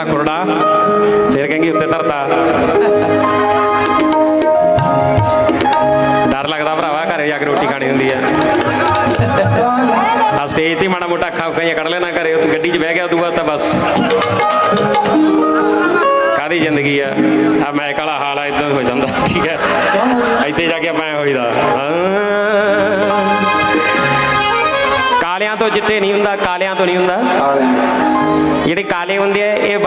ਪਹਿਲਾਂ ਕੁਰੜਾ। ਫਿਰ ਕਹਿੰਗੀ ਉੱਤੇ ਧਰਤਾ। ਡਰ ਲੱਗਦਾ ਭਰਾਵਾ, ਘਰੇ ਜਾ ਕੇ ਰੋਟੀ ਖਾਣੀ ਹੁੰਦੀ ਆ। ਆ ਸਟੇਜ ਤੇ ਮਾੜਾ ਮੋਟਾ ਅੱਖਾਂ ਉੱਖਾਂ ਕੱਢ ਲੈਣਾ ਘਰੇ, ਉਹ ਗੱਡੀ 'ਚ ਬਹਿ ਗਿਆ ਉਦੋਂ ਤਾਂ ਬਸ। ਕਾਦੀ ਜ਼ਿੰਦਗੀ ਆ? ਆ ਮੈਂ ਕਾਲਾ ਹਾਲ ਆ ਇਦਾਂ ਹੋ ਜਾਂਦਾ, ਠੀਕ ਹੈ ਇੱਥੇ ਜਾ ਕੇ ਮੈਂ ਹੋਈਦਾ। ਕਾਲਿਆਂ ਤੋਂ ਜਿੱਤੇ ਨਹੀਂ ਹੁੰਦਾ, ਕਾਲਿਆਂ ਤੋਂ ਨਹੀਂ ਹੁੰਦਾ। ਜਿਹੜੇ ਕਾਲੇ ਹੁੰਦੇ ਆ ਇਹ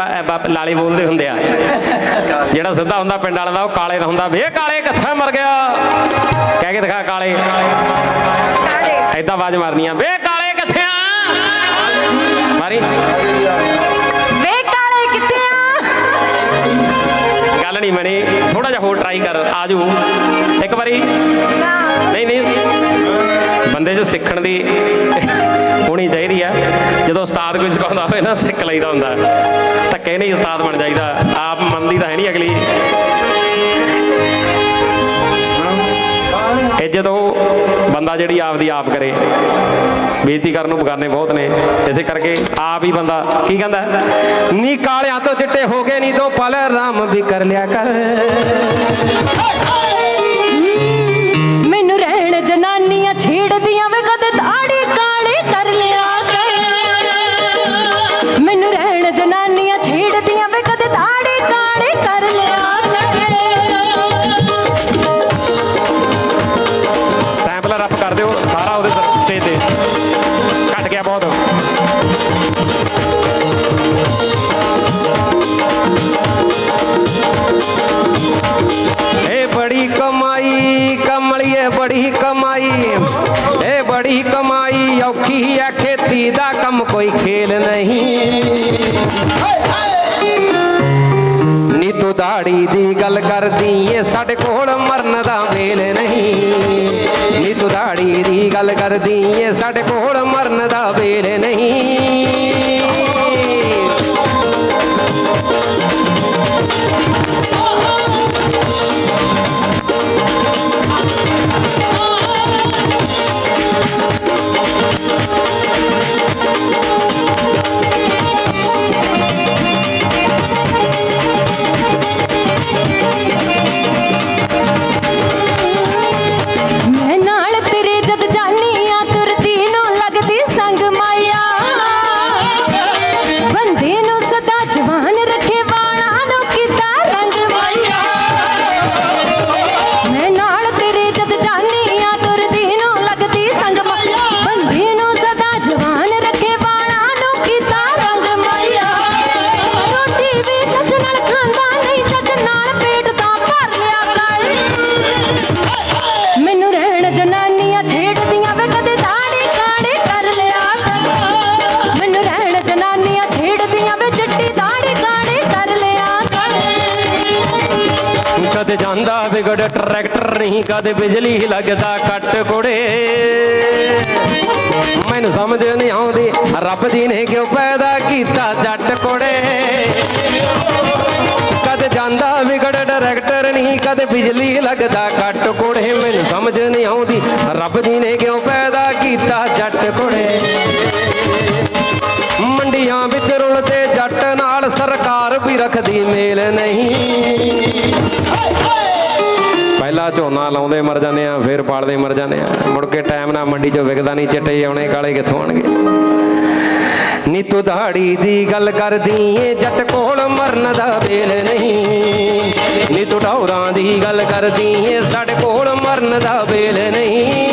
ਲਾਲੇ ਬੋਲਦੇ ਹੁੰਦੇ ਆ। ਜਿਹੜਾ ਸਿੱਧਾ ਹੁੰਦਾ ਪਿੰਡ ਵਾਲਾ ਦਾ ਉਹ ਕਾਲੇ ਦਾ ਹੁੰਦਾ। ਵੇ ਕਾਲੇ ਕਿੱਥੇ ਮਰ ਗਿਆ? ਕਹਿ ਕੇ ਦਿਖਾ ਕਾਲੇ। ਐਦਾਂ ਆਵਾਜ਼ ਮਾਰਨੀ ਆ। ਵੇ ਕਾਲੇ ਕਿੱਥੇ ਆ? ਮਾਰੀ। ਵੇ ਕਾਲੇ ਕਿੱਥੇ ਆ? ਗੱਲ ਨਹੀਂ ਬਣੀ। ਥੋੜਾ ਜਿਹਾ ਹੋਰ ਟਰਾਈ ਕਰ। ਆਜੂ ਇੱਕ ਵਾਰੀ। ਨਹੀਂ ਨਹੀਂ। ਬੰਦੇ 'ਚ ਸਿੱਖਣ ਦੀ ਹੋਣੀ ਚਾਹੀਦੀ ਆ। ਜਦੋਂ ਉਸਤਾਦ ਕੋਈ ਸਿਖਾਉਂਦਾ ਹੋਵੇ ਨਾ, ਸਿੱਖ ਲਈਦਾ ਹੁੰਦਾ। ਧੱਕੇ ਨਹੀਂ ਉਸਤਾਦ ਬਣ ਜਾਈਦਾ। ਆਪ ਮੰਨਦੀ ਤਾਂ ਹੈ ਨਹੀਂ ਅਗਲੀ। ਇਹ ਜਦੋਂ ਬੰਦਾ ਜਿਹੜੀ ਆਪਦੀ ਆਪ ਕਰੇ, ਬੇਇੱਜ਼ਤੀ ਕਰਨ ਨੂੰ ਬਗਾਨੇ ਬਹੁਤ ਨੇ। ਇਸੇ ਕਰਕੇ ਆਪ ਹੀ ਬੰਦਾ ਕੀ ਕਹਿੰਦਾ? ਨੀ ਕਾਲਿਆਂ ਤੋਂ ਚਿੱਟੇ ਹੋ ਗਏ, ਨੀ ਤੋਂ ਪਲ ਰਾਮ ਵੀ ਕਰ ਲਿਆ ਕਰ। ਮੈਨੂੰ ਕਮਲੀਏ ਬੜੀ ਕਮਾਈ ਇਹ ਬੜੀ ਕਮਾਈ, ਔਖੀ ਆ ਖੇਤੀ ਦਾ ਕੰਮ ਕੋਈ ਖੇਲ ਨਹੀਂ। ਨੀ ਤੂੰ ਦਾੜੀ ਦੀ ਗੱਲ ਕਰਦੀ, ਏ ਸਾਡੇ ਕੋਲ ਮਰਨ ਦਾ ਵੇਲ ਨਹੀਂ। ਨੀ ਤੂੰ ਦਾੜੀ ਦੀ ਗੱਲ ਕਰਦੀ, ਏ ਸਾਡੇ ਕੋਲ ਮਰਨ ਦਾ ਵੇਲ ਨਹੀਂ। ਵਿਗੜ ਟਰੈਕਟਰ ਨਹੀਂ ਕਦੇ ਬਿਜਲੀ ਲੱਗਦਾ ਕੱਟ ਕੋੜੇ ਮੈਨੂੰ ਸਮਝ ਨਹੀਂ ਆਉਂਦੀ, ਰੱਬ ਜੀ ਨੇ ਕਿਉਂ ਪੈਦਾ ਕੀਤਾ ਜੱਟ ਕੋੜੇ ਕਦੇ ਜਾਂਦਾ ਵਿਗੜ ਟਰੈਕਟਰ ਨਹੀਂ, ਕਦੇ ਬਿਜਲੀ ਲੱਗਦਾ ਕੱਟ ਕੋੜੇ ਮੈਨੂੰ ਸਮਝ ਨਹੀਂ ਆਉਂਦੀ, ਰੱਬ ਜੀ ਨੇ ਕਿਉਂ ਪੈਦਾ ਕੀਤਾ ਜੱਟ ਕੋੜੇ ਲਾਉਂਦੇ ਮਰ ਜਾਂਦੇ ਆ, ਫਿਰ ਪਾਲਦੇ ਮਰ ਜਾਂਦੇ ਆ। ਮੁੜ ਕੇ ਟਾਈਮ ਨਾਲ ਮੰਡੀ 'ਚ ਵਿਕਦਾ ਨਹੀਂ, ਚਿੱਟੇ ਆਉਣੇ, ਕਾਲੇ ਕਿੱਥੋਂ ਆਣਗੇ ਨੀ ਤੂੰ ਦਾੜੀ ਦੀ ਗੱਲ ਕਰਦੀ ਏ, ਜੱਟ ਕੋਲ ਮਰਨ ਦਾ ਵੇਲ ਨਹੀਂ। ਨੀ ਤੂੰ ਢੌਰਾਂ ਦੀ ਗੱਲ ਕਰਦੀ ਏ, ਸਾਡੇ ਕੋਲ ਮਰਨ ਦਾ ਵੇਲ ਨਹੀਂ।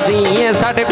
ਕਰਦੀ ਏ ਸਾਡੇ